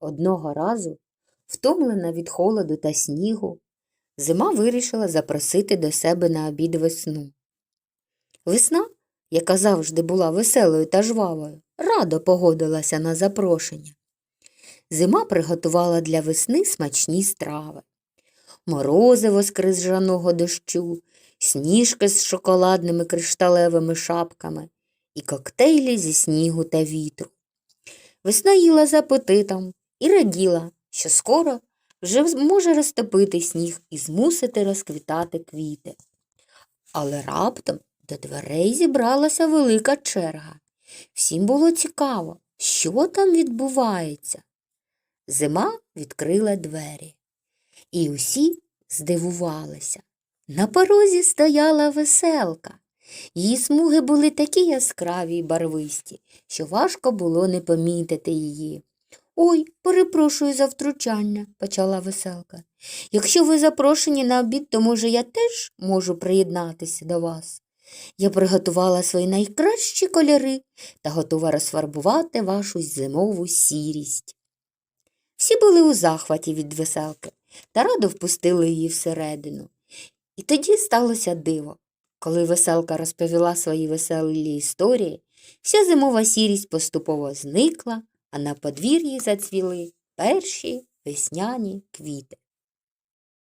Одного разу, втомлена від холоду та снігу, зима вирішила запросити до себе на обід весну. Весна, яка завжди була веселою та жвавою, радо погодилася на запрошення. Зима приготувала для весни смачні страви. Морозиво з крижаного дощу, сніжки з шоколадними кришталевими шапками і коктейлі зі снігу та вітру. Весна їла з апетитом і раділа, що скоро вже може розтопити сніг і змусити розквітати квіти. Але раптом до дверей зібралася велика черга. Всім було цікаво, що там відбувається. Зима відкрила двері, і усі здивувалися. На порозі стояла веселка. Її смуги були такі яскраві й барвисті, що важко було не помітити її. Ой, перепрошую за втручання, почала веселка. Якщо ви запрошені на обід, то, може, я теж можу приєднатися до вас. Я приготувала свої найкращі кольори та готова розфарбувати вашу зимову сірість. Всі були у захваті від веселки та радо впустили її всередину. І тоді сталося диво. Коли веселка розповіла свої веселі історії, вся зимова сірість поступово зникла, а на подвір'ї зацвіли перші весняні квіти.